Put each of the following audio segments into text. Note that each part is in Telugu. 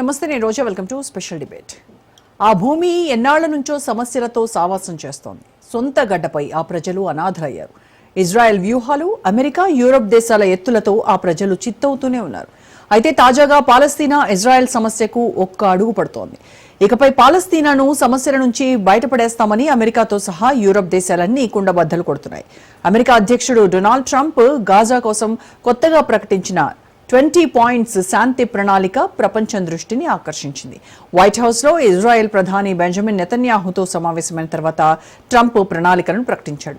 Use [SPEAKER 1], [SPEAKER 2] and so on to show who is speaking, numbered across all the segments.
[SPEAKER 1] నమస్తే నేను Roja. Welcome to special debate. ఆ భూమి ఎన్నాళ్ళ నుంచో సమస్యలతో సావాసం చేస్తోంది. సొంత గడ్డపై ఆ ప్రజలు అనాథలయ్యారు. ఇజ్రాయెల్ వ్యూహాలు అమెరికా యూరప్ దేశాల ఎత్తులతో ఆ ప్రజలు చిత్తవుతూనే ఉన్నారు. అయితే తాజాగా పాలస్తీనా ఇజ్రాయెల్ సమస్యకు ఒక్క అడుగు పడుతోంది. ఇకపై పాలస్తీనాను సమస్యల నుంచి బయటపడేస్తామని అమెరికాతో సహా యూరప్ దేశాలన్నీ కుండబద్దలు కొడుతున్నాయి. అమెరికా అధ్యక్షుడు డొనాల్డ్ ట్రంప్ గాజా కోసం కొత్తగా ప్రకటించిన ట్వంటీ పాయింట్స్ శాంతి ప్రణాళిక ప్రపంచం దృష్టిని ఆకర్షించింది. వైట్ హౌస్లో ఇజ్రాయెల్ ప్రధాని బెంజమిన్ నెతన్యాహుతో సమావేశమైన తర్వాత ట్రంప్ ప్రణాళికలను ప్రకటించాడు.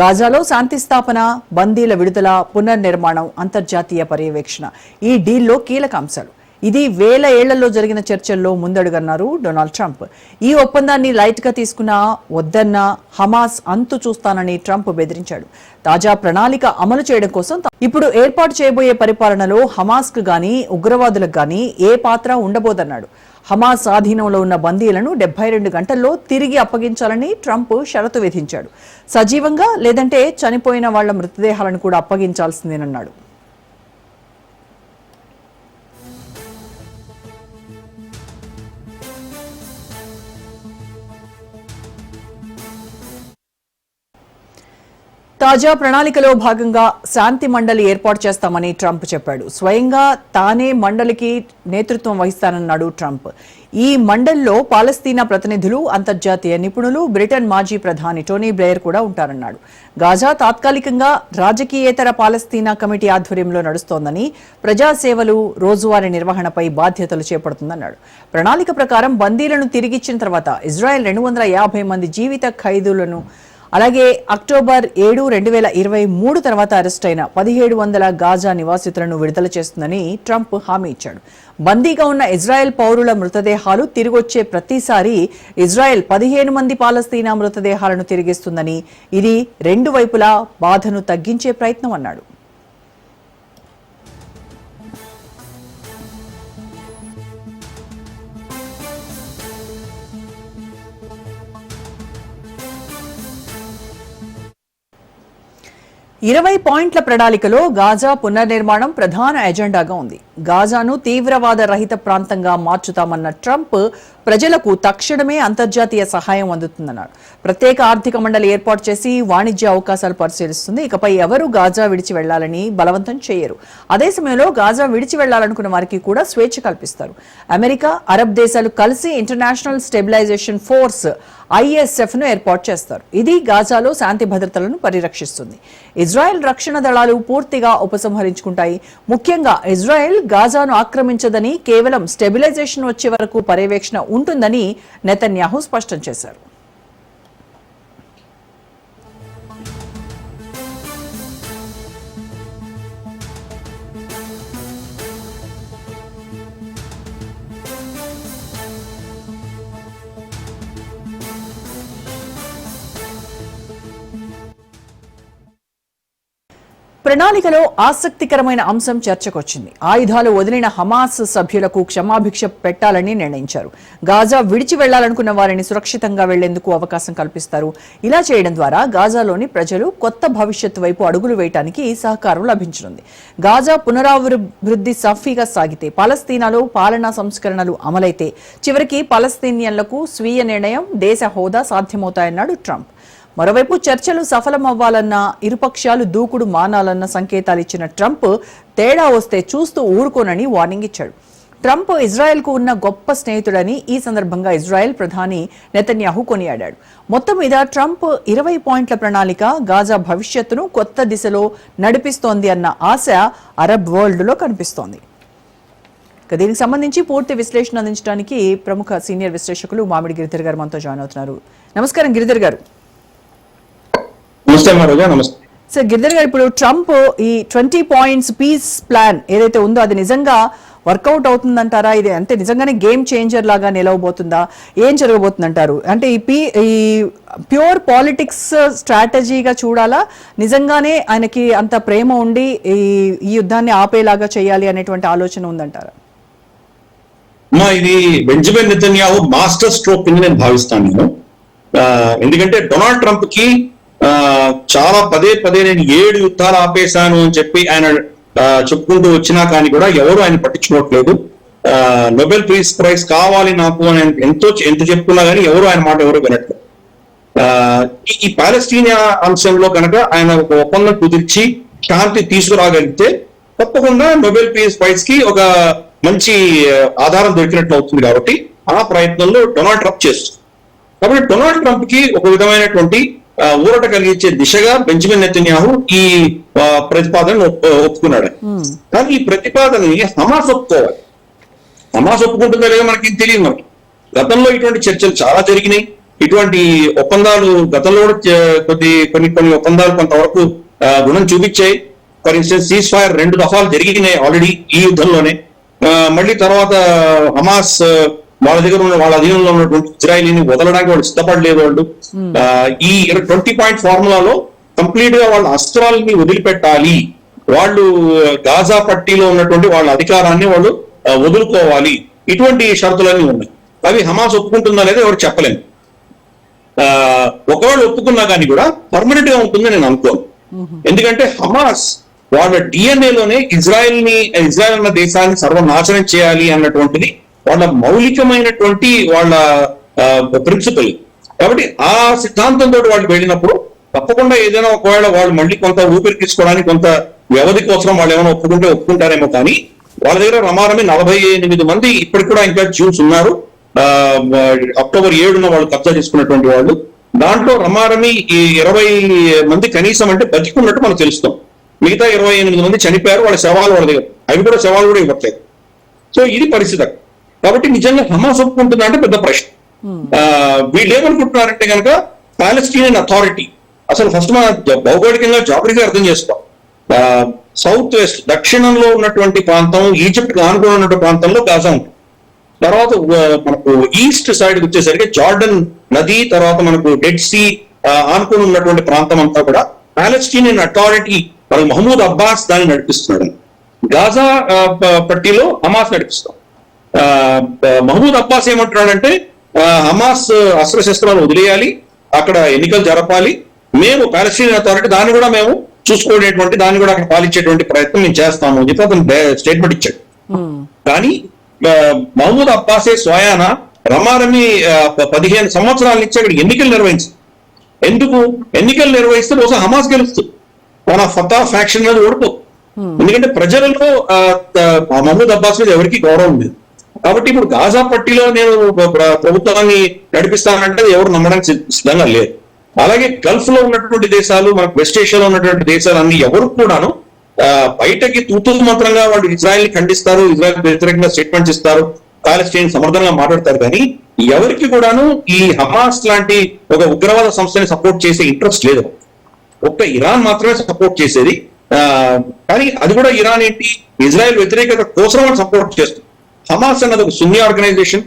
[SPEAKER 1] గాజాలో శాంతి స్థాపన బందీల విడుదల పునర్నిర్మాణం అంతర్జాతీయ పర్యవేక్షణ ఈ డీల్లో కీలక అంశాలు. ఇది వేల ఏళ్ళలో జరిగిన చర్చల్లో ముందడుగన్నారు డొనాల్డ్ ట్రంప్. ఈ ఒప్పందాన్ని లైట్గా తీసుకున్నా వద్దన్నా హమాస్ అంతు చూస్తానని ట్రంప్ బెదిరించాడు. తాజా ప్రణాళిక అమలు చేయడం కోసం ఇప్పుడు ఏర్పాటు చేయబోయే పరిపాలనలో హమాస్కు గాని ఉగ్రవాదులకు గాని ఏ పాత్ర ఉండబోదన్నాడు. హమాస్ ఆధీనంలో ఉన్న బందీలను డెబ్బై రెండు గంటల్లో తిరిగి అప్పగించాలని ట్రంప్ షరతు విధించాడు. సజీవంగా లేదంటే చనిపోయిన వాళ్ళ మృతదేహాలను కూడా అప్పగించాల్సిందేనన్నాడు. తాజా ప్రణాళికలో భాగంగా శాంతి మండలి ఏర్పాటు చేస్తామని ట్రంప్ చెప్పాడు. స్వయంగా తానే మండలికి నేతృత్వం వహిస్తానన్నాడు ట్రంప్. ఈ మండలిలో పాలస్తీనా ప్రతినిధులు అంతర్జాతీయ నిపుణులు బ్రిటన్ మాజీ ప్రధాని టోనీ బ్లేయర్ కూడా ఉంటారన్నాడు. గాజా తాత్కాలికంగా రాజకీయేతర పాలస్తీనా కమిటీ ఆధ్వర్యంలో నడుస్తోందని ప్రజాసేవలు రోజువారీ నిర్వహణపై బాధ్యతలు చేపడుతుందన్నాడు. ప్రణాళిక ప్రకారం బందీలను తిరిగిచ్చిన తర్వాత ఇజ్రాయెల్ రెండు వందల యాభై మంది జీవిత ఖైదీలను అలాగే అక్టోబర్ ఏడు రెండు వేల ఇరవై మూడు తర్వాత అరెస్ట్ అయిన పదిహేడు వందల గాజా నివాసితులను విడుదల చేస్తుందని ట్రంప్ హామీ ఇచ్చాడు. బందీగా ఉన్న ఇజ్రాయెల్ పౌరుల మృతదేహాలు తిరిగొచ్చే ప్రతిసారి ఇజ్రాయెల్ పదిహేను మంది పాలస్తీనా మృతదేహాలను తిరిగిస్తుందని ఇది రెండు వైపులా బాధను తగ్గించే ప్రయత్నం అన్నాడు. ఇరవై పాయింట్ల ప్రణాళికలో గాజా పునర్నిర్మాణం ప్రధాన ఎజెండాగా ఉంది. గాజాను తీవ్రవాద రహిత ప్రాంతంగా మార్చుతామన్న ట్రంప్ ప్రజలకు తక్షణమే అంతర్జాతీయ సహాయం అందుతుందన్నాడు. ప్రత్యేక ఆర్థిక మండలి ఏర్పాటు చేసి వాణిజ్య అవకాశాలు పరిశీలిస్తుంది. ఇకపై ఎవరు గాజా విడిచి వెళ్ళాలని బలవంతం చేయరు. అదే సమయంలో గాజా విడిచి వెళ్ళాలనుకున్న వారికి కూడా స్వేచ్ఛ కల్పిస్తారు. అమెరికా అరబ్ దేశాలు కలిసి ఇంటర్నేషనల్ స్టెబిలైజేషన్ ఫోర్స్ ఐఎస్ఎఫ్ను ఏర్పాటు చేస్తారు. ఇది గాజాలో శాంతి భద్రతలను పరిరక్షిస్తుంది. ఇజ్రాయెల్ రక్షణ దళాలు పూర్తిగా ఉపసంహరించుకుంటాయి. ముఖ్యంగా ఇజ్రాయెల్ గాజాను ఆక్రమించదని కేవలం స్టెబిలైజేషన్ వచ్చే వరకు పర్యవేక్షణ ఉంటుందని నెతన్యాహు స్పష్టం చేశారు. ప్రణాళికలో ఆసక్తికరమైన అంశం చర్చకొచ్చింది. ఆయుధాలు వదిలిన హమాస్ సభ్యులకు క్షమాభిక్ష పెట్టాలని నిర్ణయించారు. గాజా విడిచి వెళ్ళాలనుకున్న వారిని సురక్షితంగా వెళ్ళేందుకు అవకాశం కల్పిస్తారు. ఇలా చేయడం ద్వారా గాజాలోని ప్రజలు కొత్త భవిష్యత్తు వైపు అడుగులు వేయడానికి సహకారం లభించనుంది. గాజా పునరాభివృద్ధి సఫీగా సాగితే పాలస్తీనాలో పాలనా సంస్కరణలు అమలైతే చివరికి పాలస్తీనియన్లకు స్వీయ నిర్ణయం దేశ హోదా సాధ్యమవుతాయన్నాడు ట్రంప్. మరోవైపు చర్చలు సఫలమవ్వాలన్న ఇరుపక్షాలు దూకుడు మానాలన్న సంకేతాలు ఇచ్చిన ట్రంప్ తేడా వస్తే చూస్తూ ఊరుకోనని వార్నింగ్ ఇచ్చాడు. ట్రంప్ ఇజ్రాయెల్కు ఉన్న గొప్ప స్నేహితుడని ఈ సందర్భంగా ఇజ్రాయెల్ ప్రధాని నెతన్యాహు కొనియాడాడు. మొత్తం మీద ట్రంప్ ఇరవై పాయింట్ల ప్రణాళిక గాజా భవిష్యత్తును కొత్త దిశలో నడిపిస్తోంది అన్న ఆశ అరబ్ వరల్డ్లో కనిపిస్తోంది. దీనికి సంబంధించి పూర్తి విశ్లేషణ అందించడానికి ప్రముఖ సీనియర్ విశ్లేషకులు మామిడి గిరిధర్ గారు మనతో జాయిన్ అవుతున్నారు. నమస్కారం గిరిధర్ గారు.
[SPEAKER 2] నమస్తే మహారాజా నమస్తే.
[SPEAKER 1] సార్ గిరిధర్ గారు ఇప్పుడు ట్రంప్ ఈ ట్వంటీ పాయింట్స్ పీస్ ప్లాన్ ఏదైతే ఉందో అది నిజంగా వర్కౌట్ అవుతుందంటారా? ఇది అంటే నిజంగానే గేమ్ చేంజర్ లాగా నిలవబోతుందా? ఏం జరగబోతుందంటారు? అంటే ఈ పీ ఈ ప్యూర్ పాలిటిక్స్ స్ట్రాటజీగా చూడాలా? నిజంగానే ఆయనకి అంత ప్రేమ ఉండి ఈ ఈ యుద్ధాన్ని ఆపేలాగా చేయాలి అనేటువంటి ఆలోచన ఉందంటారా?
[SPEAKER 2] ఇది బెంజమిన్ నెతన్యాహు మాస్టర్ స్ట్రోక్ అని నేను భావిస్తాను. నేను ఎందుకంటే డొనాల్డ్ ట్రంప్కి చాలా పదే పదే నేను ఏడు యుద్ధాలు ఆపేశాను అని చెప్పి ఆయన చెప్పుకుంటూ వచ్చినా కానీ కూడా ఎవరు ఆయన పట్టించుకోవట్లేదు. నోబెల్ పీస్ ప్రైజ్ కావాలి నాకు అని ఎంతో ఎంత చెప్పుకున్నా కానీ ఎవరు ఆయన మాట ఎవరు వినట్లేదు. ఈ- పాలస్టీనియా పాలస్తీనియా అంశంలో కనుక ఆయన ఒక ఒప్పందం కుదిర్చి శాంతి తీసుకురాగలిగితే తప్పకుండా నోబెల్ పీస్ ప్రైజ్కి ఒక మంచి ఆధారం దొరికినట్లు అవుతుంది కాబట్టి ఆ ప్రయత్నంలో డొనాల్డ్ ట్రంప్ చేస్తుంది. కాబట్టి డొనాల్డ్ ట్రంప్కి ఒక విధమైనటువంటి ఊరట కలిగించే దిశగా బెంజమిన్ నెతన్యాహు ఈ ఒప్- ఒప్పుకున్నాడు. కానీ ఈ ప్రతిపాదనని హమాస్ ఒప్పుకోవాలి. హమాస్ ఒప్పుకుంటుందో లేదో మనకి తెలియదు మనకి. గతంలో ఇటువంటి చర్చలు చాలా జరిగినాయి. ఇటువంటి ఒప్పందాలు గతంలో కూడా కొద్ది కొన్ని కొన్ని ఒప్పందాలు కొంతవరకు గుణం చూపించాయి. ఫర్ ఇన్స్టెన్స్ సీజ్ ఫైర్ రెండు దఫాలు జరిగినాయి ఆల్రెడీ ఈ యుద్ధంలోనే. మళ్ళీ తర్వాత హమాస్ వాళ్ళ దగ్గర ఉన్న వాళ్ళ అధీనంలో ఉన్నటువంటి ఇజ్రాయిలీని వదలడానికి వాళ్ళు సిద్ధపడలేదు వాళ్ళు. ఈ ట్వంటీ పాయింట్ ఫార్ములాలో కంప్లీట్గా వాళ్ళ అస్త్రాలని వదిలిపెట్టాలి. వాళ్ళు గాజా పట్టీలో ఉన్నటువంటి వాళ్ళ అధికారాన్ని వాళ్ళు వదులుకోవాలి. ఇటువంటి షరతులన్నీ ఉన్నాయి. అవి హమాస్ ఒప్పుకుంటుందా లేదా ఎవరు చెప్పలేము. ఆ, ఒకవేళ ఒప్పుకున్నా కానీ కూడా పర్మనెంట్గా ఉంటుందని నేను అనుకోను. ఎందుకంటే హమాస్ వాళ్ళ DNA లోనే ఇజ్రాయెల్ని ఇజ్రాయెల్ అన్న దేశాన్ని సర్వనాశనం చేయాలి అన్నటువంటిది వాళ్ళ మౌలికమైనటువంటి వాళ్ళ ప్రిన్సిపల్ కాబట్టి ఆ సిద్ధాంతంతో వాళ్ళు వెళ్ళినప్పుడు తప్పకుండా ఏదైనా ఒకవేళ వాళ్ళు మళ్ళీ కొంత ఊపిరి తీసుకోవడానికి కొంత వ్యవధి కోసం వాళ్ళు ఏమైనా ఒప్పుకుంటే ఒప్పుకుంటారేమో కానీ వాళ్ళ దగ్గర రమారమి నలభై ఎనిమిది మంది ఇప్పటికి కూడా ఇంకా జ్యూస్ ఉన్నారు. ఆ, అక్టోబర్ ఏడున వాళ్ళు కబ్జా చేసుకున్నటువంటి వాళ్ళు. దాంట్లో రమారమి ఈ ఇరవై మంది కనీసం అంటే బతికున్నట్టు మనం తెలుస్తాం. మిగతా ఇరవై ఎనిమిది మంది చనిపోయారు వాళ్ళ శవాలు వాళ్ళ దగ్గర. అవి కూడా శవాలు కూడా ఇవ్వట్లేదు. సో ఇది పరిస్థితి. కాబట్టి నిజంగా హమాస్ ఒప్పుకుంటుందా అంటే పెద్ద ప్రశ్న. ఆ, వీళ్ళు ఏమనుకుంటున్నారంటే కనుక పాలస్టీనియన్ అథారిటీ అసలు ఫస్ట్ మన భౌగోళికంగా జాగ్రత్తగా అర్థం చేసుకోవాలి. సౌత్ వెస్ట్ దక్షిణంలో ఉన్నటువంటి ప్రాంతం ఈజిప్ట్ ఆనుకుని ఉన్నటువంటి ప్రాంతంలో గాజా ఉంటుంది. తర్వాత మనకు ఈస్ట్ సైడ్ వచ్చేసరికి జార్డన్ నది తర్వాత మనకు డెడ్ సీ ఆనుకుని ఉన్నటువంటి ప్రాంతం అంతా కూడా పాలస్టీనియన్ అథారిటీ మన మహమూద్ అబ్బాస్ దాన్ని నడిపిస్తున్నాడు. గాజా పట్టీలో హమాస్ నడిపిస్తాం. మహమూద్ అబ్బాస్ ఏమంటున్నాడంటే హమాస్ అస్త్రశస్త్రాలు వదిలేయాలి అక్కడ ఎన్నికలు జరపాలి మేము పాలస్తీన్ అథారిటీ దాన్ని కూడా మేము చూసుకునేటువంటి దాన్ని కూడా అక్కడ పాలించేటువంటి ప్రయత్నం మేము చేస్తాము అని చెప్పి అతను స్టేట్మెంట్ ఇచ్చాడు. కానీ మహమూద్ అబ్బాసే స్వయాన రమారమి పదిహేను సంవత్సరాల నుంచి అక్కడ ఎన్నికలు నిర్వహించింది ఎందుకు? ఎన్నికలు నిర్వహిస్తే బహుశా హమాస్ గెలుస్తుంది మన ఫతా ఫ్యాక్షన్ మీద ఓడిపో ఎందుకంటే ప్రజలలో మహమూద్ అబ్బాస్ మీద ఎవరికి గౌరవం లేదు. కాబట్టి ఇప్పుడు గాజా పట్టిలో నేను ప్రభుత్వాన్ని నడిపిస్తానంటే ఎవరు నమ్మడానికి సిద్ధంగా లేదు అలాగే గల్ఫ్లో ఉన్నటువంటి దేశాలు మనకు వెస్ట్ ఏషియాలో ఉన్నటువంటి దేశాలు అన్ని ఎవరు కూడాను బయటకి తూతూ మంత్రంగా వాళ్ళు ఇజ్రాయెల్ని ఖండిస్తారు ఇజ్రాయెల్ వ్యతిరేకంగా స్టేట్మెంట్స్ ఇస్తారు పాలస్టైన్ సమర్థంగా మాట్లాడతారు. కానీ ఎవరికి కూడాను ఈ హమాస్ లాంటి ఒక ఉగ్రవాద సంస్థని సపోర్ట్ చేసే ఇంట్రెస్ట్ లేదు. ఒక్క ఇరాన్ మాత్రమే సపోర్ట్ చేసేది. కానీ అది కూడా ఇరాన్ ఏంటి? ఇజ్రాయెల్ వ్యతిరేకత కోసం వాళ్ళు సపోర్ట్ చేస్తుంది. హమాస్ అన్నది ఒక సున్నీ ఆర్గనైజేషన్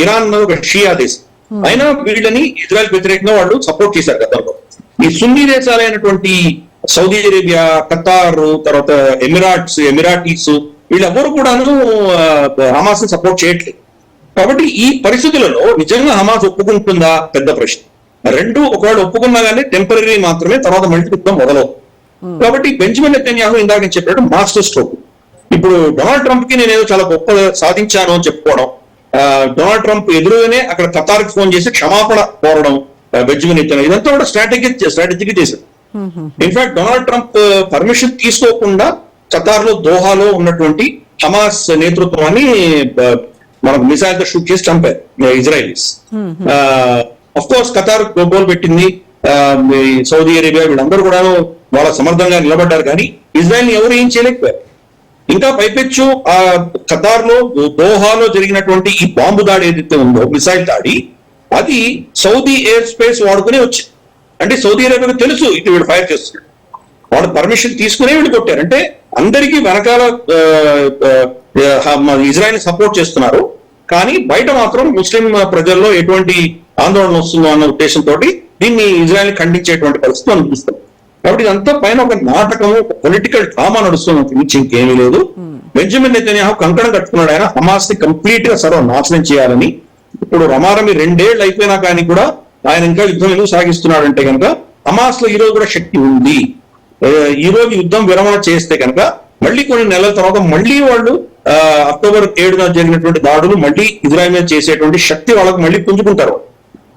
[SPEAKER 2] ఇరాన్ అన్నది ఒక షియా దేశం. అయినా వీళ్ళని ఇజ్రాయెల్ వ్యతిరేకంగా వాళ్ళు సపోర్ట్ చేశారు గతంలో. ఈ సున్నీ దేశాలైనటువంటి సౌదీ అరేబియా ఖతార్ తర్వాత ఎమిరాట్స్ ఎమిరాటీస్ వీళ్ళెవరు కూడాను హమాస్ని సపోర్ట్ చేయట్లేదు. కాబట్టి ఈ పరిస్థితులలో నిజంగా హమాస్ ఒప్పుకుంటుందా? పెద్ద ప్రశ్న. రెండు ఒకవేళ ఒప్పుకున్నా కానీ టెంపరీ మాత్రమే తర్వాత మళ్ళీ యుద్ధం మొదలవు కాబట్టి బెంచమిన్ నెతన్యాహు ఇందాక నేను చెప్పినట్టు మాస్టర్ స్ట్రోక్. ఇప్పుడు డొనాల్డ్ ట్రంప్కి నేను ఏదో చాలా గొప్ప సాధించాను అని చెప్పుకోవడం డొనాల్డ్ ట్రంప్ ఎదురుగానే అక్కడ ఖతార్ ఫోన్ చేసి క్షమాపణ కోరడం నెతన్యాహు ఇదంతా కూడా స్ట్రాటజీ స్ట్రాటజీకి చేశారు ఇన్ఫాక్ట్ డొనాల్డ్ ట్రంప్ పర్మిషన్ తీసుకోకుండా ఖతార్లో దోహాలో ఉన్నటువంటి హమాస్ నేతృత్వాన్ని మనకు మిసైల్తో షూట్ చేసి చంపారు Israelis. Of course Qatar goal పెట్టింది సౌదీ అరేబియా వీళ్ళందరూ కూడా వాళ్ళ సమర్థంగా నిలబడ్డారు కానీ ఇజ్రాయెల్ని ఎవరు ఏం చేయలేకపోయారు. ఇంకా పైపెచ్చు ఆ ఖతార్లో దోహాలో జరిగినటువంటి ఈ బాంబు దాడి ఏదైతే ఉందో మిసైల్ దాడి అది సౌదీ ఎయిర్ స్పేస్ వాడుకునే వచ్చింది. అంటే సౌదీ అరేబియాకు తెలుసు ఇటు వీడు ఫైర్ చేస్తున్నాడు. వాళ్ళు పర్మిషన్ తీసుకునే వీడు కొట్టారు అంటే అందరికీ వెనకాల ఇజ్రాయెల్ సపోర్ట్ చేస్తున్నారు. కానీ బయట మాత్రం ముస్లిం ప్రజల్లో ఎటువంటి ఆందోళన వస్తుందో అన్న ఉద్దేశంతో దీన్ని ఇజ్రాయెల్ ఖండించేటువంటి పరిస్థితి మనం చూస్తాం కాబట్టి ఇదంతా పైన ఒక నాటకము ఒక పొలిటికల్ డ్రామా నడుస్తున్న మించి ఇంకేమీ లేదు. బెంజమిన్ నెతన్యాహు కంకణం కట్టుకున్నాడు. ఆయన హమాస్ని కంప్లీట్గా సర్వ నాశనం చేయాలని. ఇప్పుడు రమారమి రెండేళ్ళు అయిపోయినా కానీ కూడా ఆయన ఇంకా యుద్ధం ఎందుకు సాగిస్తున్నాడంటే కనుక హమాస్లో ఈ రోజు కూడా శక్తి ఉంది. ఈ రోజు యుద్ధం విరమణ చేస్తే కనుక మళ్ళీ కొన్ని నెలల తర్వాత మళ్ళీ వాళ్ళు అక్టోబర్ ఏడున జరిగినటువంటి దాడులు మళ్ళీ ఇజ్రాయెల్ మీద చేసేటువంటి శక్తి వాళ్ళకు మళ్ళీ పుంజుకుంటారు.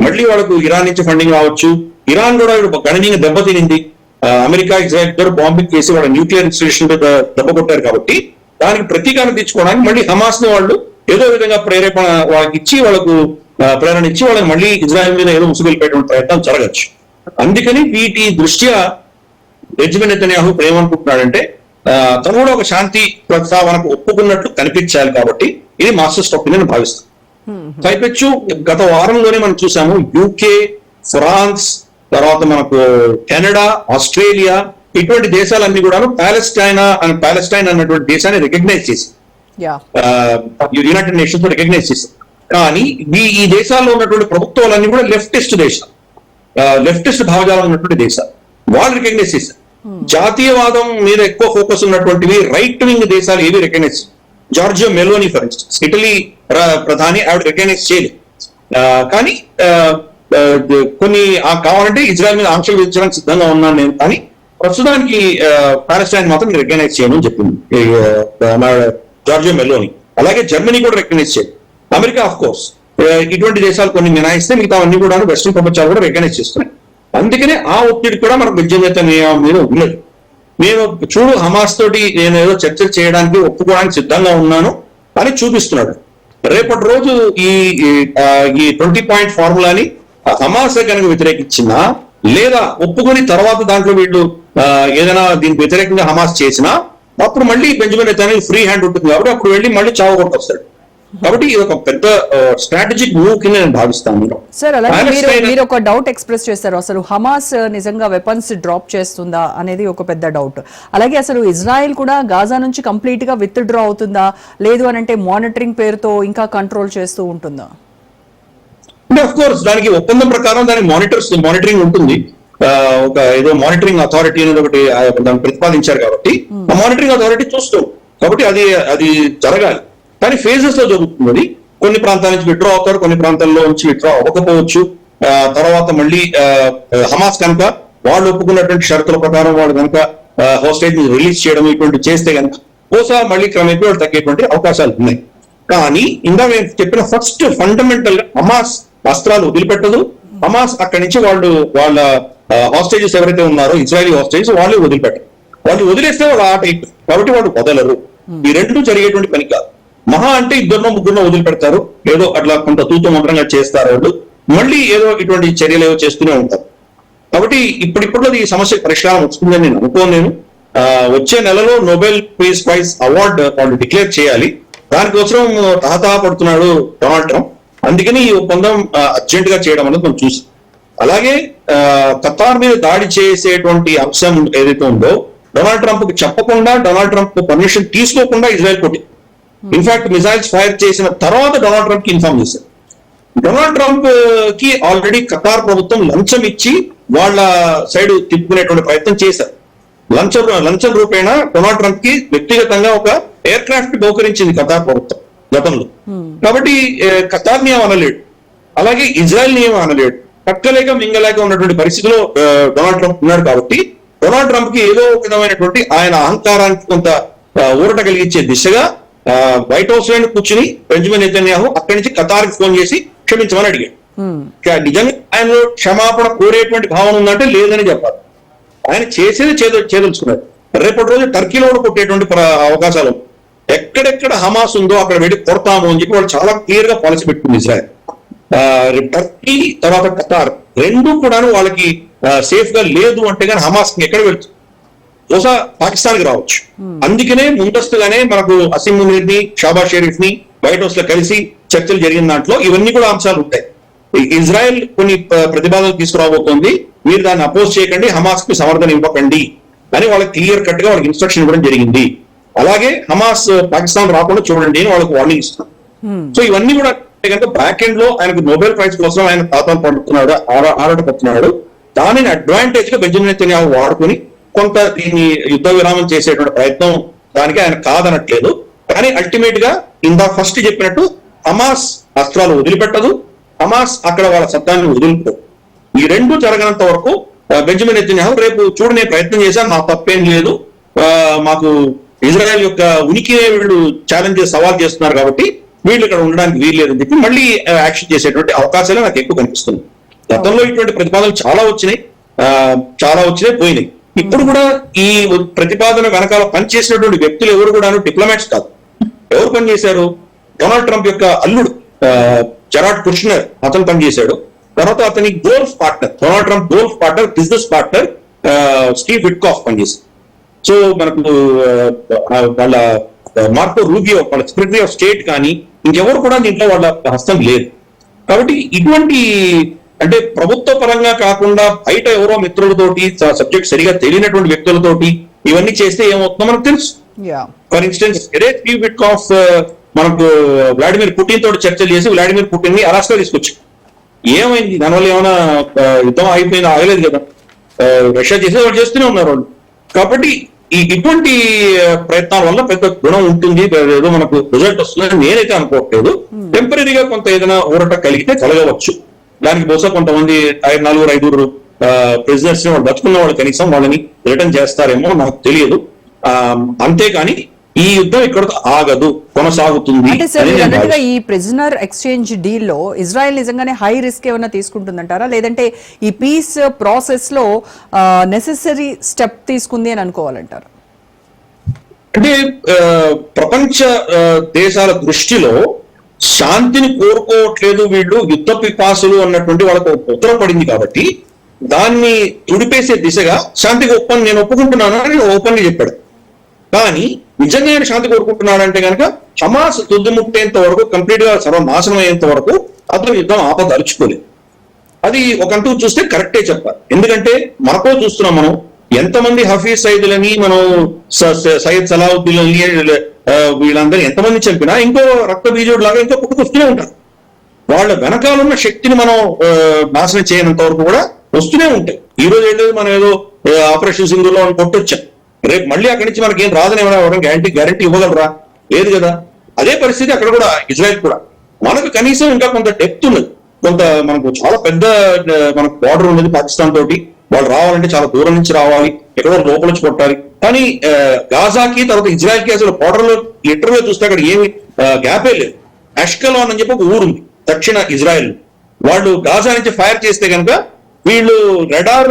[SPEAKER 2] మళ్ళీ వాళ్ళకు ఇరాన్ నుంచి ఫండింగ్ రావచ్చు. ఇరాన్ కూడా గణనీయంగా దెబ్బతినింది. అమెరికా ఇజ్రాయెల్ బాంబింగ్ చేసి వాళ్ళ న్యూక్లియర్ ఇన్స్టిట్యూషన్ దెబ్బ కొట్టారు కాబట్టి దానికి ప్రతీకారం తెచ్చుకోవడానికి మళ్ళీ హమాస్ని వాళ్ళు ఏదో విధంగా ప్రేరేపణ వాళ్ళకి ఇచ్చి వాళ్ళకు ప్రేరణ ఇచ్చి వాళ్ళని మళ్ళీ ఇజ్రాయెల్ మీద ఏదో ముసుగులిపేటువంటి ప్రయత్నం జరగచ్చు. అందుకని వీటి దృష్ట్యా బెంజమిన్ నెతన్యాహు ఏమనుకుంటున్నాడంటే తను కూడా ఒక శాంతి ప్రస్తావనకు ఒప్పుకున్నట్లు కనిపించాలి కాబట్టి ఇది మాస్టర్ స్టాక్ నేను భావిస్తాను పైపెచ్చు గత వారంలోనే మనం చూసాము యూకే ఫ్రాన్స్ తర్వాత మనకు కెనడా ఆస్ట్రేలియా ఇటువంటి దేశాలన్నీ కూడా ప్యాలెస్టైన్ అని ప్యాలెస్టైన్ అన్నటువంటి దేశాన్ని రికగ్నైజ్ చేసి యునైటెడ్ నేషన్స్ రికగ్నైజ్ చేశారు కానీ ఈ ఈ దేశాల్లో ఉన్నటువంటి ప్రభుత్వాలన్నీ కూడా లెఫ్టిస్ట్ దేశాలు. లెఫ్టిస్ట్ భావజాలం ఉన్నటువంటి దేశాలు. వాళ్ళు రికగ్నైజ్ చేశారు. జాతీయవాదం మీద ఎక్కువ ఫోకస్ ఉన్నటువంటివి రైట్ వింగ్ దేశాలు ఏవి recognise Giorgio Meloni for instance Italy ప్ర- ప్రధాని ఆవిడ రికగ్నైజ్ చేయలేదు. కానీ కొన్ని కావాలంటే ఇజ్రాయల్ మీద ఆంక్షలు విధించడానికి సిద్ధంగా ఉన్నాను నేను కానీ ప్రస్తుతానికి పాలస్టైన్ మాత్రం రికగ్నైజ్ చేయను అని చెప్పింది. ఈ, జార్జియో మెలోని. అలాగే జర్మనీ కూడా రికగ్నైజ్ చేయదు. అమెరికా ఆఫ్ కోర్స్ ఇటువంటి దేశాలు కొన్ని మినాయిస్తే మిగతా అన్ని కూడా వెస్ట్రన్ ప్రపంచాలు కూడా రికగ్నైజ్ చేస్తున్నాయి. అందుకనే ఆ ఒత్తిడి కూడా మనకు విద్యుత్ మీద ఉన్నది. నేను చూడు హమాస్ తోటి నేను ఏదో చర్చలు చేయడానికి ఒప్పుకోవడానికి సిద్ధంగా ఉన్నాను అని చూపిస్తున్నాడు. రేపటి రోజు ఈ ఈ ట్వంటీ పాయింట్ ఫార్ములాని హమాస్ కనుక వ్యతిరేకించినా లేదా ఒప్పుకొని తర్వాత దాంట్లో వీళ్ళు ఆ, ఏదైనా దీనికి వ్యతిరేకంగా హమాస్ చేసినా అప్పుడు మళ్ళీ బెంజమిన్ నెతన్యాహు ఫ్రీ హ్యాండ్ ఉంటుంది కాబట్టి అప్పుడు వెళ్ళి మళ్ళీ చావగొట్టొస్తాడు కాబట్టి ఇది ఒక పెద్ద స్ట్రాటజిక్ మూవ్ కింద నేను భావిస్తాను
[SPEAKER 1] సార్ అలాగే మీరు మీరు ఒక డౌట్ ఎక్స్ప్రెస్ చేశారు అసలు హమాస్ నిజంగా వెపన్స్ డ్రాప్ చేస్తుందా అనేది ఒక పెద్ద డౌట్ అలాగే అసలు ఇజ్రాయెల్ కూడా గాజా నుంచి కంప్లీట్గా విత్ డ్రా అవుతుందా? లేదు అని అంటే మానిటరింగ్ పేరుతో ఇంకా కంట్రోల్ చేస్తూ ఉంటుందా?
[SPEAKER 2] అంటే అఫ్ కోర్స్ దానికి ఒప్పందం ప్రకారం దానికి మానిటర్స్ మానిటరింగ్ ఉంటుంది. ఒక ఏదో మానిటరింగ్ అథారిటీ అనేది ఒకటి దాన్ని ప్రతిపాదించారు కాబట్టి. ఆ మానిటరింగ్ అథారిటీ చూస్తూ. కాబట్టి అది అది జరగాలి. కానీ ఫేజెస్లో జరుగుతుంది అది. కొన్ని ప్రాంతాల నుంచి విత్డ్రా అవుతారు కొన్ని ప్రాంతాల్లో నుంచి విత్డ్రా అవ్వకపోవచ్చు. తర్వాత మళ్ళీ హమాస్ కనుక వాళ్ళు ఒప్పుకున్నటువంటి షరతుల ప్రకారం వాళ్ళు కనుక హోస్టేజ్ రిలీజ్ చేయడం ఇటువంటి చేస్తే కనుక బహుశా మళ్ళీ క్రమేపీ వాళ్ళు తగ్గేటువంటి అవకాశాలు ఉన్నాయి. కానీ ఇందా నేను చెప్పిన ఫస్ట్ ఫండమెంటల్ హమాస్ వస్త్రాలు వదిలిపెట్టదు. హమాస్ అక్కడి నుంచి వాళ్ళు వాళ్ళ హాస్టేజెస్ ఎవరైతే ఉన్నారో ఇజ్రాయలీ హాస్టేజెస్ వాళ్ళు వదిలిపెట్టరు. వాళ్ళు వదిలేస్తే వాళ్ళు ఆట కాబట్టి వాళ్ళు వదలరు. ఈ రెండు జరిగేటువంటి పని కాదు. మహా అంటే ఇద్దరు ముగ్గురునో వదిలిపెడతారు. ఏదో అట్లా కొంత తూతు మంత్రంగా చేస్తారు వాళ్ళు. మళ్ళీ ఏదో ఇటువంటి చర్యలు ఏవో చేస్తూనే ఉంటారు. కాబట్టి ఇప్పుడిప్పుడు ఈ సమస్య పరిష్కారం వస్తుందని నేను అనుకోను నేను. వచ్చే నెలలో నోబెల్ పీస్ ప్రైజ్ అవార్డు వాళ్ళు డిక్లేర్ చేయాలి. దానికోసం తహతహ పడుతున్నాడు డొనాల్డ్ ట్రంప్ అందుకని ఈ ఒప్పందం అర్జెంట్గా చేయడం అనేది మనం చూసాం. అలాగే ఖతార్ మీద దాడి చేసేటువంటి అంశం ఏదైతే ఉందో డొనాల్డ్ ట్రంప్కి చెప్పకుండా డొనాల్డ్ ట్రంప్ పర్మిషన్ తీసుకోకుండా ఇజ్రాయెల్ కొట్టి ఇన్ఫాక్ట్ మిసైల్స్ ఫైర్ చేసిన తర్వాత డొనాల్డ్ ట్రంప్కి ఇన్ఫార్మ్ చేశారు. డొనాల్డ్ ట్రంప్కి ఆల్రెడీ ఖతార్ ప్రభుత్వం లంచం ఇచ్చి వాళ్ళ సైడ్ తిప్పుకునేటువంటి ప్రయత్నం చేశారు. లంచం లంచం రూపేణ డొనాల్డ్ ట్రంప్కి వ్యక్తిగతంగా ఒక ఎయిర్ క్రాఫ్ట్ బహుకరించింది ఖతార్ ప్రభుత్వం. గతంలో. కాబట్టి ఏ, ఖతార్ని ఏం అనలేడు. అలాగే ఇజ్రాయెల్ని ఏం అనలేడు. పక్కలేక మింగలేక ఉన్నటువంటి పరిస్థితిలో డొనాల్డ్ ట్రంప్ ఉన్నాడు కాబట్టి డొనాల్డ్ ట్రంప్కి ఏదో ఒక విధమైనటువంటి ఆయన అహంకారానికి కొంత ఊరట కలిగించే దిశగా వైట్ హౌస్లో కూర్చుని బెంజమిన్ నెతన్యాహు అక్కడి నుంచి ఖతార్కి ఫోన్ చేసి క్షమించమని అడిగాడు. కా- నిజంగా ఆయనలో క్షమాపణ కోరేటువంటి భావన ఉందంటే లేదని చెప్పాలి. ఆయన చేసేది చేద చేయదలుచుకున్నారు రేపటి రోజు టర్కీలో కూడా కొట్టేటువంటి అవకాశాలు. ఎక్కడెక్కడ హమాస్ ఉందో అక్కడ వెళ్ళి కొడతాము అని చెప్పి వాళ్ళు చాలా క్లియర్గా పాలసీ పెట్టుకుంది ఇజ్రాయెల్. ఆ, టర్కీ తర్వాత ఖతార్ రెండు కూడాను వాళ్ళకి సేఫ్గా లేదు అంటే కానీ హమాస్ ఎక్కడ వెళ్తుంది బహుశా పాకిస్తాన్కి రావచ్చు అందుకనే ముందస్తుగానే మనకు అసీం మునీర్ని షాబాజ్ షరీఫ్ని వైట్ హౌస్లో కలిసి చర్చలు జరిగిన దాంట్లో ఇవన్నీ కూడా అంశాలు ఉంటాయి. ఇజ్రాయెల్ కొన్ని ప్రతిపాదనలు తీసుకురాబోతోంది. మీరు దాన్ని అపోజ్ చేయకండి హమాస్కి సమర్థన ఇవ్వకండి అని వాళ్ళకి క్లియర్ కట్గా వాళ్ళకి ఇన్స్ట్రక్షన్ ఇవ్వడం జరిగింది. అలాగే హమాస్ పాకిస్తాన్ రాకుండా చూడండి అని వాళ్ళకి వార్నింగ్ ఇస్తున్నాం. సో ఇవన్నీ కూడా కనుక బ్యాక్ ఎండ్లో ఆయనకు నోబెల్ ప్రైజ్ కోసం ఆయన ఖాతాను పడుతున్నాడు ఆరా- ఆరాటపడుతున్నాడు. దానిని అడ్వాంటేజ్గా బెంజమిన్ నెతన్యాహు వాడుకుని కొంత దీన్ని యుద్ధ విరామం చేసేటువంటి ప్రయత్నం దానికి ఆయన కాదనట్లేదు. కానీ అల్టిమేట్గా ఇందా ఫస్ట్ చెప్పినట్టు హమాస్ అస్త్రాలు వదిలిపెట్టదు హమాస్ అక్కడ వాళ్ళ సత్తాన్ని వదులుకోదు. ఈ రెండు జరగనంత వరకు బెంజమిన్ నెతన్యాహు రేపు చూడు నేను ప్రయత్నం చేశాను నాకు తప్పేం లేదు మాకు ఇజ్రాయెల్ యొక్క ఉనికినే వీళ్ళు ఛాలెంజ్ సవాల్ చేస్తున్నారు కాబట్టి వీళ్ళు ఇక్కడ ఉండడానికి వీలు లేదని చెప్పి మళ్ళీ యాక్షన్ చేసేటువంటి అవకాశాలు నాకు ఎక్కువ కనిపిస్తుంది గతంలో ఇటువంటి ప్రతిపాదనలు చాలా వచ్చినాయి. చాలా వచ్చినాయి పోయినాయి. ఇప్పుడు కూడా ఈ ప్రతిపాదన వెనకాల పనిచేసినటువంటి వ్యక్తులు ఎవరు కూడా డిప్లొమాట్స్ కాదు. ఎవరు పనిచేశారు? డొనాల్డ్ ట్రంప్ యొక్క అల్లుడు జెరాడ్ కుష్నర్ అతను పనిచేశాడు. తర్వాత అతని golf partner Donald Trump golf partner business partner Steve Witkoff పనిచేశారు. సో మనకు వాళ్ళ మార్కో రూబియో వాళ్ళ సెక్రటరీ ఆఫ్ స్టేట్ కానీ ఇంకెవరు కూడా దీంట్లో వాళ్ళ హస్తం లేదు. కాబట్టి ఇటువంటి అంటే ప్రభుత్వ పరంగా కాకుండా బయట ఎవరో మిత్రులతోటి సబ్జెక్ట్ సరిగా తెలియనటువంటి వ్యక్తులతోటి ఇవన్నీ చేస్తే ఏమవుతుందో మనకు తెలుసు. ఫర్ ఇన్స్టెన్స్ విట్కాఫ్ మనకు వ్లాడిమిర్ పుటిన్ తోటి చర్చలు చేసి వ్లాడిమిర్ పుటిన్ని అలాస్కా తీసుకొచ్చి ఏమైంది? దానివల్ల ఏమైనా యుద్ధం అయిపోయింది ఆగలేదు కదా. రష్యా చేసే వాళ్ళు చేస్తూనే ఉన్నారు వాళ్ళు. కాబట్టి ఈ ఇటువంటి ప్రయత్నాల వల్ల పెద్ద గుణం ఉంటుంది ఏదో మనకు రిజల్ట్ వస్తుందని నేనైతే అనుకోవట్లేదు టెంపరీగా కొంత ఏదైనా ఊరట కలిగితే కలగవచ్చు. దానికి బహుశా కొంతమంది ఐదు నలుగురు ఐదుగురు ప్రిజనర్స్ వాళ్ళు బతుకున్న వాళ్ళు కనీసం వాళ్ళని రిటర్న్ చేస్తారేమో నాకు తెలియదు. ఆ, అంతేకాని ఈ యుద్ధం ఇక్కడ ఆగదు కొనసాగుతుంది
[SPEAKER 1] అన్నట్టుగా. ఈ ప్రిజనర్ ఎక్స్చేంజ్ డీల్లో ఇజ్రాయెల్ నిజంగానే హై రిస్క్ ఏమైనా తీసుకుంటుందంటారా? లేదంటే ఈ పీస్ ప్రాసెస్లో నెసెసరీ స్టెప్ తీసుకుంది అని అనుకోవాలంటారు?
[SPEAKER 2] అంటే ప్రపంచ దేశాల దృష్టిలో శాంతిని కోరుకోవట్లేదు వీళ్ళు యుద్ధ పిపాసులు అన్నటువంటి వాళ్ళకు ఉత్తరం పడింది కాబట్టి దాన్ని తుడిపేసే దిశగా శాంతికి ఒప్పందం నేను ఒప్పుకుంటున్నాను అని ఓపెన్గా చెప్పాడు. కానీ నిజంగా ఆయన శాంతి కోరుకుంటున్నాడంటే కనుక హమాస్ తుద్దుముట్టేంత వరకు కంప్లీట్గా సర్వనాశనం అయ్యేంత వరకు అతను యుద్ధం ఆపదలుచుకోలేదు. అది ఒకంటూ చూస్తే కరెక్టే చెప్పాలి. ఎందుకంటే మనకో చూస్తున్నాం మనం ఎంతమంది హఫీజ్ సైదులని మనం స- సయ్యద్ సలావుద్దీన్ అని వీళ్ళందరూ ఎంతమంది చంపినా ఇంకో రక్త బీజోడు లాగా ఇంకో పుట్టుకొస్తూనే ఉంటారు. వాళ్ళ వెనకాల ఉన్న శక్తిని మనం నాశనం చేయనంత వరకు కూడా వస్తూనే ఉంటాయి. ఈ రోజు ఏంటంటే మనం ఏదో ఆపరేషన్ సింధులో అని కొట్టొచ్చాం. రేపు మళ్ళీ అక్కడి నుంచి మనకి ఏం రాదని ఏమైనా ఇవ్వడం గ్యారంటీ గ్యారంటీ ఇవ్వగలరా? లేదు కదా. అదే పరిస్థితి అక్కడ కూడా ఇజ్రాయెల్ కూడా. మనకు కనీసం ఇంకా కొంత డెప్త్ ఉన్నది. కొంత మనకు చాలా పెద్ద మనకు బార్డర్ ఉన్నది పాకిస్తాన్ తోటి. వాళ్ళు రావాలంటే చాలా దూరం నుంచి రావాలి. ఎక్కడో లోపల నుంచి కొట్టాలి. కానీ గాజాకి తర్వాత ఇజ్రాయెల్కి అసలు బార్డర్లో లిటర్ చూస్తే అక్కడ ఏమి గ్యాపే లేదు. అష్కలాన్ అని చెప్పి ఒక ఊరుంది దక్షిణ ఇజ్రాయెల్. వాళ్ళు గాజా నుంచి ఫైర్ చేస్తే కనుక వీళ్ళు రెడార్